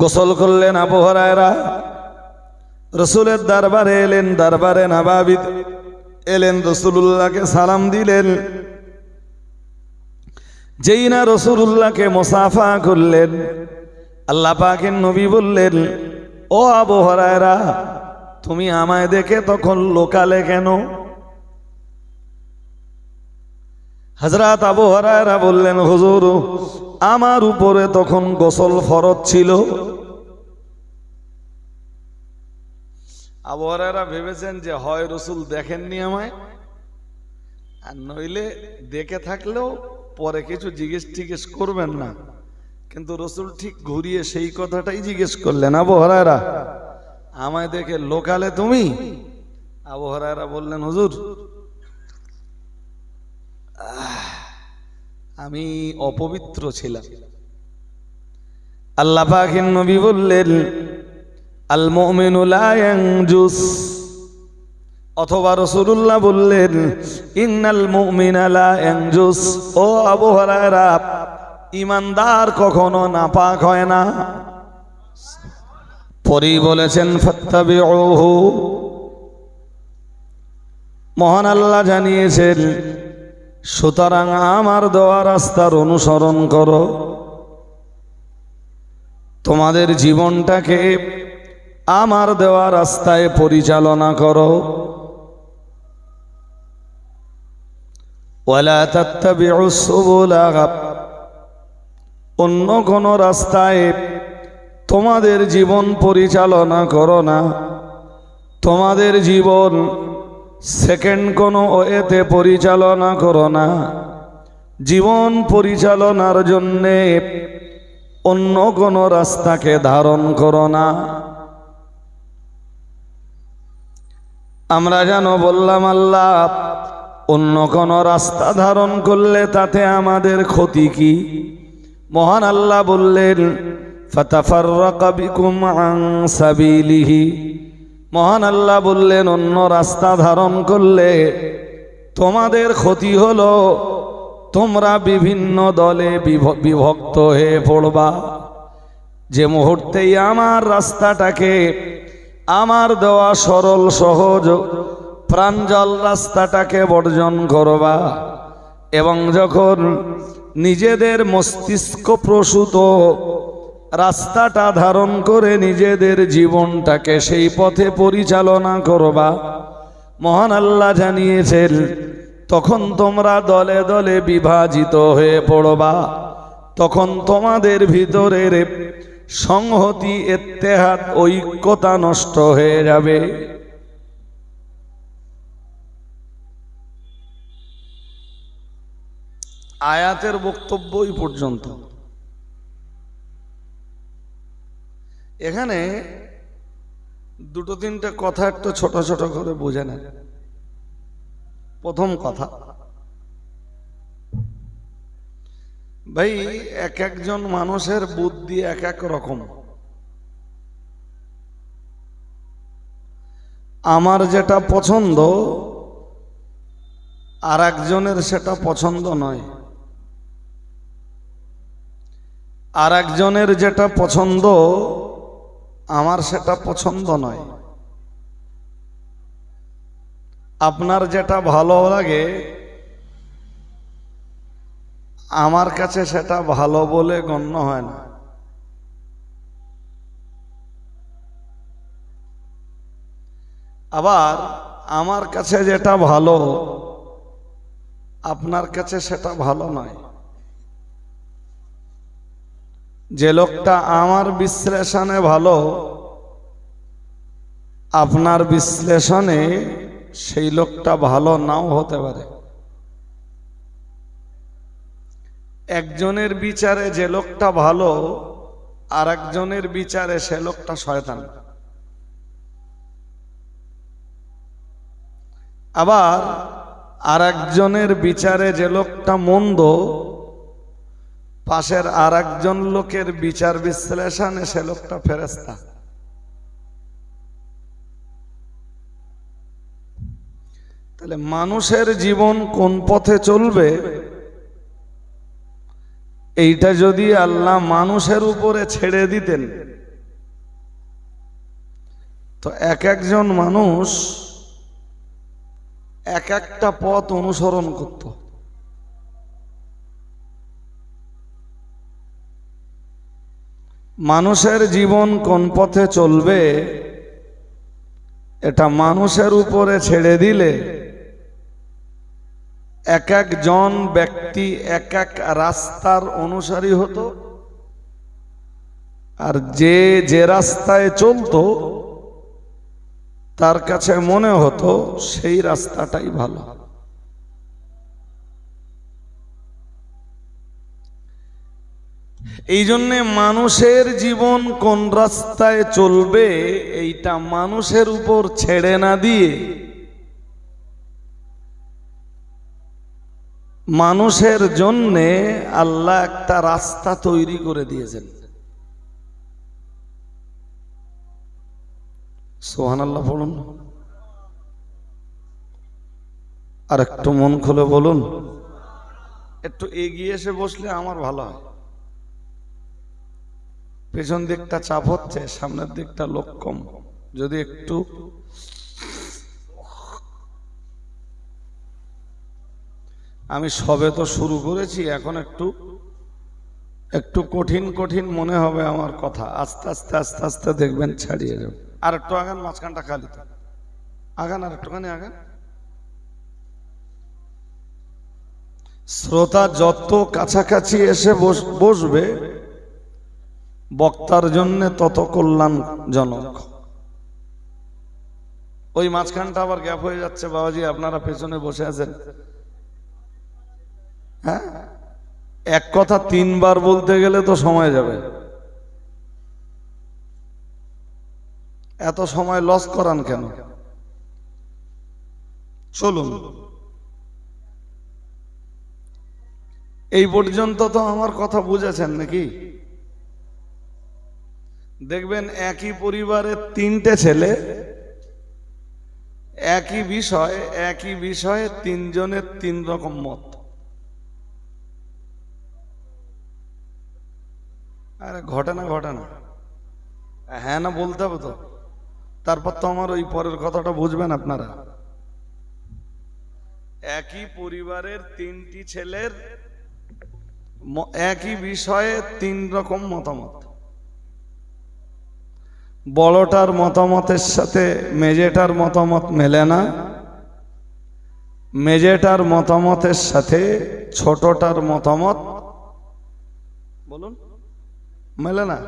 গোসল করলেন আবহারায়রা রসুলের দরবারে এলেন, দরবারে নাবাবিদ এলেন রসুল্লাহকে সালাম দিলেন। যেই না রসুল্লাহকে মোসাফা করলেন, আল্লাহ পাকের নবী বললেন, ও আবহরায়রা তুমি আমায় দেখে তখন লোকালে কেন? হজরত আবু হরায়রা বললেন, হুজুর, আমার উপরে তখন গোসল ফরত ছিল? আবু হরায়রা ভেবেছেন যে, হয় রসুল দেখেননি আমায়, আর নইলে দেখে থাকলেও পরে কিছু জিজ্ঞেস টিজ্ঞেস করবেন না। কিন্তু রসুল ঠিক ঘুরিয়ে সেই কথাটাই জিজ্ঞেস করলেন, আবু হরায়রা, আমায় দেখে লোকালে তুমি? আবু হরায়রা বললেন, হুজুর আমি অপবিত্র ছিলাম। আল্লাহ পাকের নবী বললেন, আল মুমিনুলায়াংজুস অথবা রসুল্লাহ বললেন, ইন্নাল ইয়াংজুস ও আবু হুরায়রা, ইমানদার কখনো নাপাক হয় না। পরেই বলেছেন, ফাত্তাবিউহু। মহান আল্লাহ জানিয়েছেন সুতরাং আমার দেওয়া রাস্তার অনুসরণ করো। তোমাদের জীবনটাকে আমার দেওয়া রাস্তায় পরিচালনা করো। অন্য কোন রাস্তায় তোমাদের জীবন পরিচালনা করো না। তোমাদের জীবন সেকেন্ড কোনো ওয়েতে পরিচালনা করো না। জীবন পরিচালনার জন্যে অন্য কোনো রাস্তাকে ধারণ করো না। আমরা যেন বললাম, আল্লাহ, অন্য কোনো রাস্তা ধারণ করলে তাতে আমাদের ক্ষতি কি? মহান আল্লাহ বললেন, ফাতাফাররাকা বিকুম আন সাবিলিহি। মহান আল্লাহ বললেন, অন্য রাস্তা ধারণ করলে তোমাদের ক্ষতি হলো, তোমরা বিভিন্ন দলে বিভ- বিভক্ত হয়ে পড়বা। যে মুহূর্তেই আমার রাস্তাটাকে, আমার দেওয়া সরল, সহজ প্রাঞ্জল রাস্তাটাকে বর্জন করবা এবং যখন নিজেদের মস্তিষ্ক প্রসূত রাস্তাটা ধারণ করে নিজেদের জীবনটাকে সেই পথে পরিচালনা করবা। মহান আল্লাহ জানিয়েছেন, তখন তোমরা দলে দলে বিভাজিত হয়ে পড়বা। তখন তোমাদের ভিতরের সংহতি এত্তেহাত ঐক্যতা নষ্ট হয়ে যাবে। আয়াতের বক্তব্যই পর্যন্ত। এখানে দুটো তিনটে কথা একটু ছোট ছোট করে বুঝে নেন। প্রথম কথা, ভাই, এক একজন মানুষের বুদ্ধি এক এক রকম। আমার যেটা পছন্দ, আর একজনের সেটা পছন্দ নয়। আর একজনের যেটা পছন্দ আমার সেটা পছন্দ নয়। আপনার যেটা ভালো লাগে, আমার কাছে সেটা ভালো বলে গণ্য হয় না। আবার আমার কাছে যেটা ভালো, আপনার কাছে সেটা ভালো নয়। যে লোকটা আমার বিশ্লেষণে ভালো, আপনার বিশ্লেষণে সেই লোকটা ভালো নাও হতে পারে। একজনের বিচারে যে লোকটা ভালো, আর একজনের বিচারে সে লোকটা শয়তান। আবার আর একজনের বিচারে যে লোকটা মন্দ পাশের আর একজন লোকের বিচার বিশ্লেষণে সে লোকটা ফেরেস্তা তাহলে মানুষের জীবন কোন পথে চলবে? এইটা যদি আল্লাহ মানুষের উপরে ছেড়ে দিতেন। তো এক একজন মানুষ এক একটা পথ অনুসরণ করত। মানুষের জীবন কোন পথে চলবে, এটা মানুষের উপরে ছেড়ে দিলে এক একজন ব্যক্তি এক এক রাস্তার অনুসারী হতো। আর যে যে রাস্তায় চলতো, তার কাছে মনে হতো সেই রাস্তাটাই ভালো। এই জন্যে মানুষের জীবন কোন রাস্তায় চলবে, এইটা মানুষের উপর ছেড়ে না দিয়ে মানুষের জন্যে আল্লাহ একটা রাস্তা তৈরি করে দিয়েছেন। সোহান আল্লাহ বলুন। আর একটু মন খুলে বলুন। একটু এগিয়ে এসে বসলে আমার ভালো হয়। পেছন দিকটা চাপ হচ্ছে, সামনের দিকটা লোক কম। যদি একটু আমি সবে তো শুরু করেছি, এখন একটু একটু কঠিন কঠিন মনে হবে আমার কথা। আস্তে আস্তে আস্তে আস্তে দেখবেন ছাড়িয়ে যাবে। আর একটু আগান, মাঝখানটা খালি তো। আগান, আর একটুখানি আগান। শ্রোতা যত কাছাকাছি এসে বস- বসবে বক্তার জন্য তত কল্যাণজনক। ওই মাঝখানটা আবার গ্যাপ হয়ে যাচ্ছে, বাবাজি, আপনারা পেছনে বসে আছেন। হ্যাঁ? এক কথা তিনবার বলতে গেলে তো সময় যাবে। এত সময় লস করান কেন? চলুন। এই পর্যন্ত তো আমার কথা বুঝেছেন নাকি? দেখবেন একই পরিবারের তিনটে ছেলে, একই বিষয়, একই বিষয়ে তিনজনের তিন রকম মত। আরে ঘটনা ঘটনা হ্যাঁ না, বলতে হবে তো। তারপর তো আমার ওই পরের কথাটা বুঝবেন আপনারা। একই পরিবারের তিনটি ছেলের একই বিষয়ে তিন রকম মতামত। বড়টার মতামতের সাথে মেজেটার মতামত মেলে না। মেজেটার মতামতের সাথে ছোটটার মতামত বলুন, মেলে না।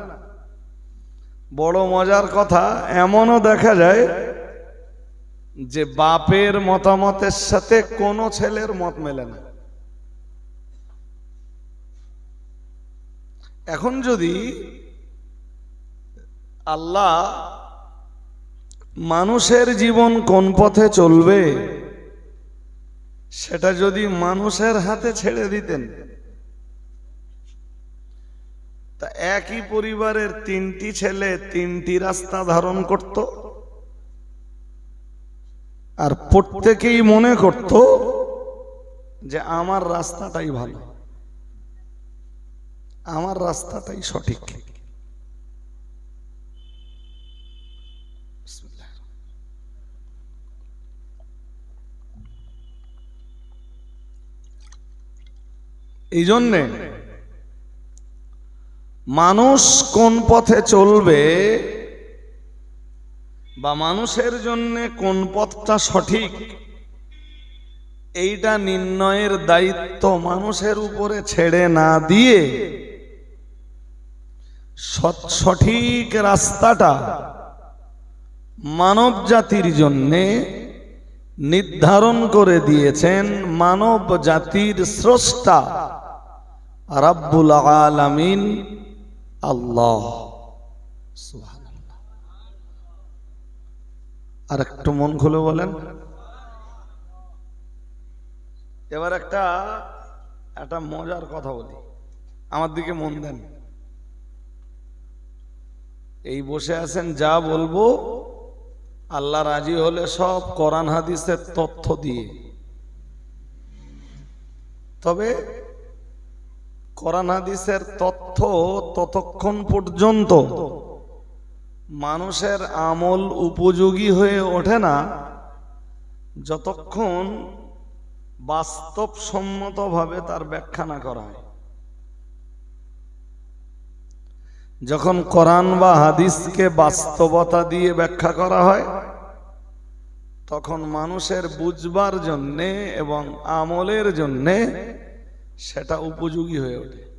বড় মজার কথা, এমনও দেখা যায় যে বাপের মতামতের সাথে কোনো ছেলের মত মেলে না। এখন যদি আল্লাহ মানুষের জীবন কোন পথে চলবে? সেটা যদি মানুষের হাতে ছেড়ে দিতেন। তা একই পরিবারের তিনটি ছেলে তিনটি রাস্তা ধারণ করত আর প্রত্যেকেই মনে করত যে আমার রাস্তাটাই ভালো, আমার রাস্তাটাই সঠিক। এই জন্যে মানুষ কোন পথে চলবে বা মানুষের জন্য কোন পথটা সঠিক, এইটা নির্ণয়ের দায়িত্ব মানুষের উপরে ছেড়ে না দিয়ে সঠিক রাস্তাটা মানব জাতির জন্যে নির্ধারণ করে দিয়েছেন মানব জাতির স্রষ্টা। রাব্বুল আলামিন, আল্লাহ। আর একটু মন খুলে বলেন। এবার একটা একটা মজার কথা বলি। আমার দিকে মন দেন। এই বসে আছেন, যা বলব, আল্লাহ রাজি হলে সব কোরআন হাদিসের তথ্য দিয়ে। তবে কোরআন হাদিসের তথ্য ততক্ষণ পর্যন্ত মানুষের আমল উপযোগী হয়ে ওঠে না, যতক্ষণ বাস্তবসম্মতভাবে তার ব্যাখ্যা না করা হয়। যখন কোরআন বা হাদিসকে বাস্তবতা দিয়ে ব্যাখ্যা করা হয়, তখন মানুষের বুঝবার জন্যে এবং আমলের জন্যে সেটা উপযোগী হয়ে ওঠে।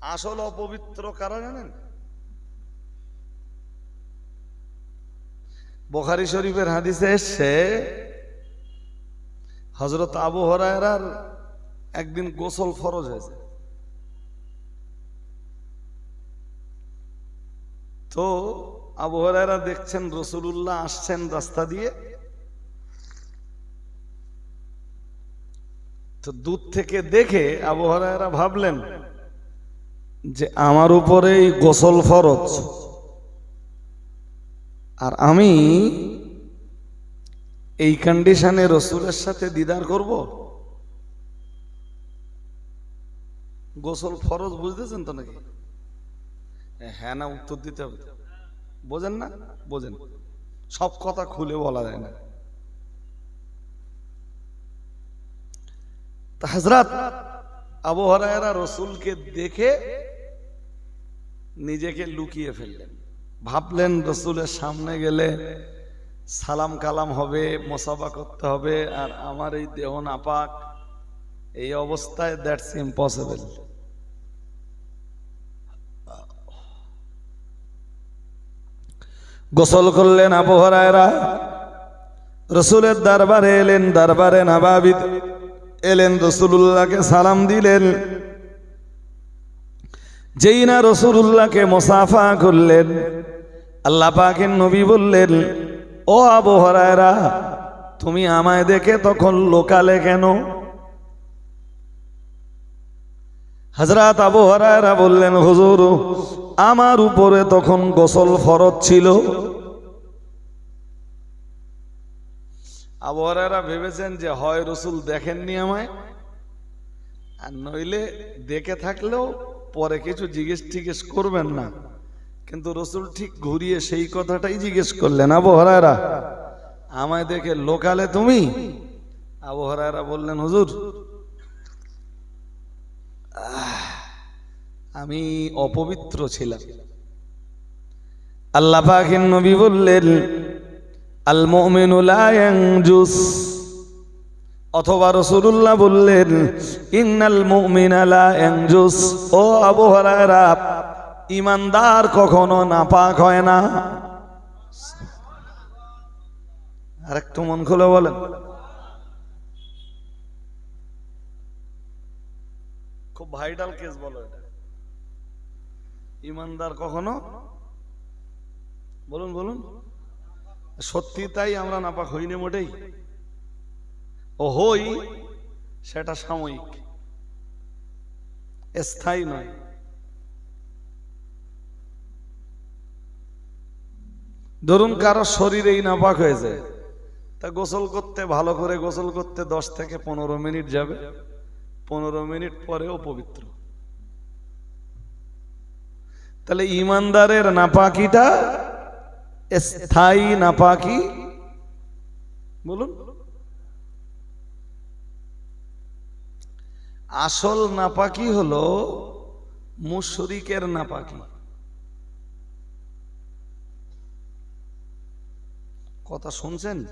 আসল অপবিত্র কারা জানেন? বোখারি শরীফের হাদিসে এসছে হজরত আবু হরায়রার একদিন গোসল ফরজ হয়েছে। তো আবু দেখছেন, রসুলুল্লাহ আসছেন রাস্তা দিয়ে তো দূর থেকে দেখে আবু হরায়রা ভাবলেন যে আমার উপরেই গোসল ফরজ। আর আমি এই কন্ডিশনে রসুলের সাথে দিদার করব? গোসল ফরজ বুঝতেছেন তো নাকি? হ্যাঁ না, উত্তর দিতে হবে। বোঝেন না? বোঝেন। সব কথা খুলে বলা যায় না। তা হজরত আবু হরায়রা রসুলকে দেখে নিজেকে লুকিয়ে ফেললেন। ভাবলেন রসুলের সামনে গেলে সালাম কালাম হবে, মোসাফা করতে হবে, আর আমার এই দেহ নাপাক, এই অবস্থায় দ্যাটস ইম্পসিবল গোসল করলেন আবহারায়রা রসুলের দরবারে এলেন, দরবারে নাবাবিদ এলেন রসুল্লাহকে সালাম দিলেন। যেই না রসুল্লাহকে মোসাফা করলেন, আল্লাহ পাকের নবী বললেন, ও আবহারায়রা তুমি আমায় দেখে তখন লোকালে কেন? হজরত আবু হরায়রা বললেন, হুজুর, আমার উপরে তখন গোসল ফরজ ছিল। আবু হরায়রা ভেবেছেন যে হয় রসুল দেখেননি আমায়, আর নইলে দেখে থাকলেও পরে কিছু জিজ্ঞেস টিজ্ঞেস করবেন না। কিন্তু রসুল ঠিক ঘুরিয়ে সেই কথাটাই জিজ্ঞেস করলেন, আবু হরায়রা, আমায় দেখে লোকালে তুমি? আবু হরায়রা বললেন, হুজুর আমি অপবিত্র ছিলাম। আল্লাহ নবী বললেন আল মুমিনু লা অথবা রাসূলুল্লাহ বললেন, ইন্নাল মুমিনা লা ইয়ানজুস। ও আবু ইমানদার কখনো নাপাক হয় না। আর একটু মন খুলে বলেন। খুব ভাইটাল কেস বলো এটা। ইমানদার কখনো? বলুন বলুন। সত্যি তাই আমরা নাপাক হইনি মোটেই। ও হই সেটা সাময়িক। স্থায়ী নয়। ধরুন কারও শরীরেই নাপাক হয়েছে তা গোসল করতে, ভালো করে গোসল করতে দশ থেকে পনেরো মিনিট যাবে। পনেরো মিনিট পরেও পবিত্র। তাহলে ইমানদারের নাপাকিটা স্থায়ী নাপাকি? বলুন। আসল নাপাকি হলো মুশরিকের নাপাকি। কথা শুনছেন?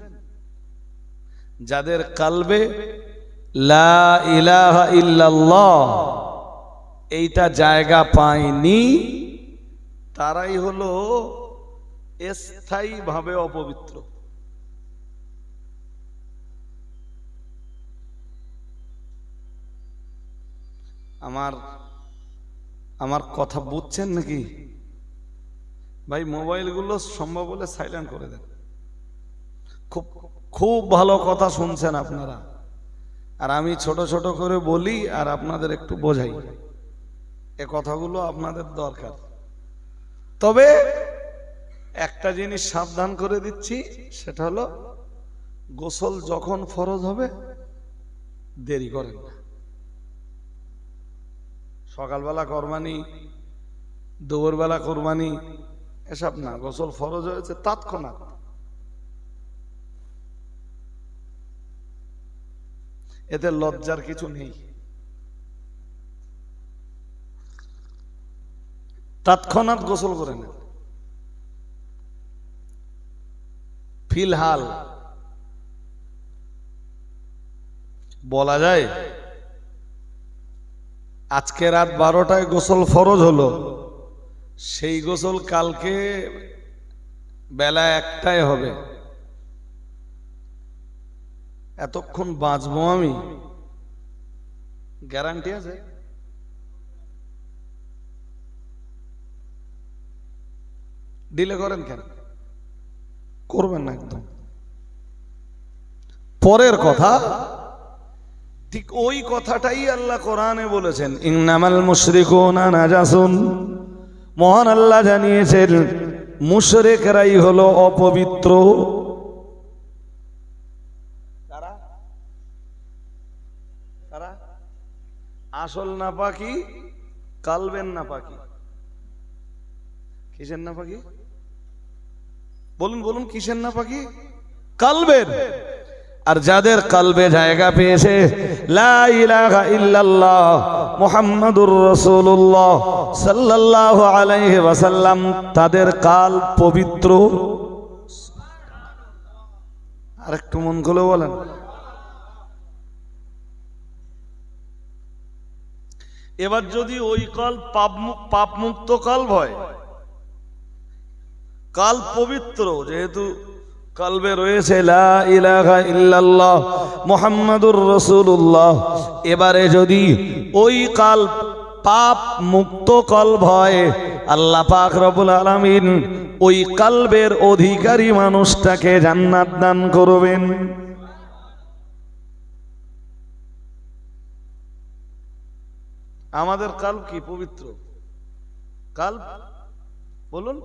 যাদের কালবে লা ইলাহা ইল্লাল্লাহ এইটা জায়গা পায়নি, তারাই হলো স্থায়ীভাবে অপবিত্র। আমার আমার কথা বুঝছেন নাকি? ভাই, মোবাইলগুলো সম্ভব হলে সাইলেন্ট করে দেন। খুব খুব ভালো কথা শুনছেন আপনারা। আর আমি ছোট ছোট করে বলি আর আপনাদের একটু বোঝাই। এ কথাগুলো আপনাদের দরকার। তবে একটা জিনিস সাবধান করে দিচ্ছি, সেটা হলো গোসল যখন ফরজ হবে, দেরি করেন না। সকালবেলা কোরবানি, দুপুরবেলা কোরবানি, এসব না, গোসল ফরজ হয়েছে তৎক্ষণাৎ। এতে লজ্জার কিছু নেই। তৎক্ষণাৎ গোসল করে নেন। ফিলহাল বলা যায়, আজকে রাত বারোটায় গোসল ফরজ হলো। সেই গোসল কালকে বেলা একটাই হবে। এতক্ষণ বাঁচবো আমি? গ্যারান্টি আছে? ডিলে করেন কেন? করবেন না একদম। পরের কথা ঠিক ওই কথাটাই আল্লাহ কোরআনে বলেছেন ইন্নামাল মুশরিকুনা নাজাসুন। মহান আল্লাহ জানিয়েছেন মুশরিকরাই হলো অপবিত্র। আসল না পাখি কালবেন না পাখি। কিসের না পাখি? বলুন বলুন, কিসের না পাখি? কালবের। আর যাদের কালবে জায়গা পেয়েছে মুহাম্মাদুর রাসূলুল্লাহ সাল্লাল্লাহু আলাইহি ওয়াসাল্লাম, তাদের কাল পবিত্র। আর একটু মন খুলে বলেন। এবার যদি ওই কল পাপ মু- পাপ মুক্ত কাল হয় কাল পবিত্র, যেহেতু কালবে রয়েছে ইল্লাল্লাহ, মুহাম্মাদুর রাসূলুল্লাহ। এবারে যদি ওই কাল পাপ মুক্ত কলব হয়, আল্লাহ পাক রবুল আলামিন ওই কালবের অধিকারী মানুষটাকে জান্নাত দান করবেন। আমাদের কাল কি পবিত্র? কাল? বলুন।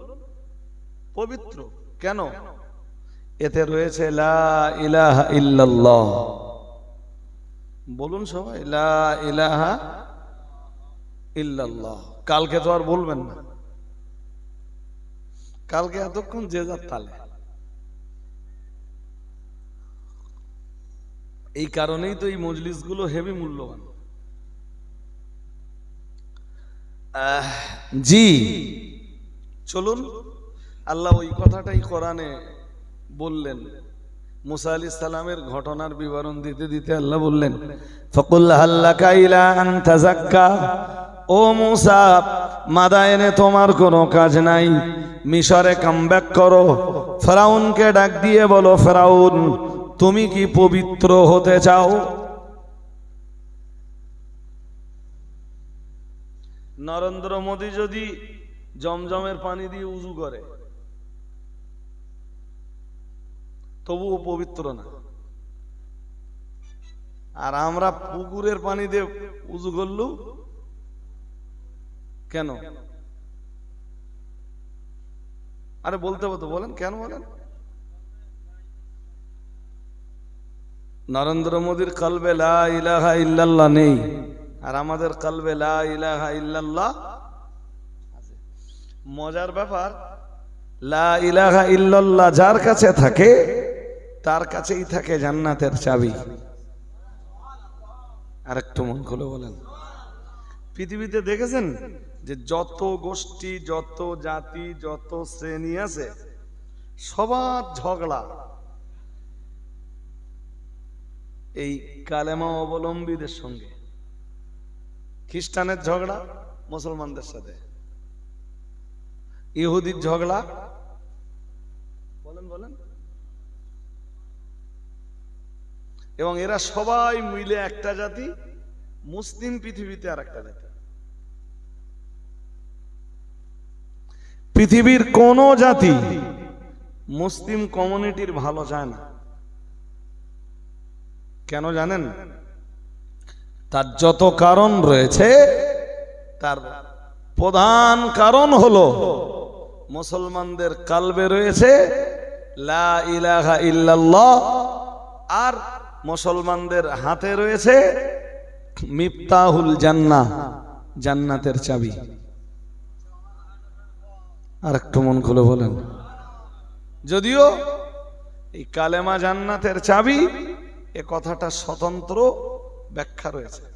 পবিত্র। কেন? এতে রয়েছে লা ইলাহা ইল্লাল্লাহ। বলুন সবাই লা ইলাহা ইল্লাল্লাহ। কালকে তো আর বলবেন না। কালকে এতক্ষণ যে যার তালে। এই কারণেই তো এই মজলিসগুলো হেভি মূল্যবান। আহ, জি। চলুন। আল্লাহ ওই কথাটাই কোরআনে বললেন। মুসা আলি সালামের ঘটনার বিবরণ দিতে দিতে আল্লাহ বললেন ও মুসা মাদায়নে তোমার কোনো কাজ নাই। মিশরে কামব্যাক করো। ফেরাউনকে ডাক দিয়ে বলো, ফেরাউন, তুমি কি পবিত্র হতে চাও? নরেন্দ্র মোদী যদি জমজমের পানি দিয়ে উজু করে তবুও পবিত্র না। আর আমরা পুকুরের পানি দিয়ে উজু করলু? কেন? আরে বলতে হতো বলেন, কেন বলেন? নরেন্দ্র মোদীর কলবে ইলাহা ইল্লাল্লাহ নেই, আর আমাদের কলবে ইলাহা ইল্লাল্লাহ মজার ব্যাপার, লা ইলাহা ইল্লাল্লাহ যার কাছে থাকে তার কাছেই থাকে জান্নাতের চাবি। আর একটু মন খুলে বলেন। পৃথিবীতে দেখেছেন যে যত গোষ্ঠী, যত জাতি, যত শ্রেণি আছে, সবার ঝগড়া। এই কালেমা অবলম্বীদের সঙ্গে। খ্রিস্টানের ঝগড়া, মুসলমানদের সাথে। ইহুদির ঝগড়া, বলেন বলেন। এবং এরা সবাই মিলে একটা জাতি, মুসলিম পৃথিবীতে আর একটা জাতি। পৃথিবীর কোন জাতি মুসলিম কমিউনিটির ভালো চায় না। কেন জানেন? তার যত কারণ রয়েছে, তার প্রধান কারণ হলো মুসলমানদের কালবে রয়েছে, লা ইলাহা ইল্লাল্লাহ, আর মুসলমানদের হাতে রয়েছে মিফতাহুল জান্না জান্নাতের চাবি। আর একটু মন খুলে বলেন। যদিও এই কালেমা জান্নাতের চাবি, এ কথাটা স্বতন্ত্র ব্যাখ্যা রয়েছে।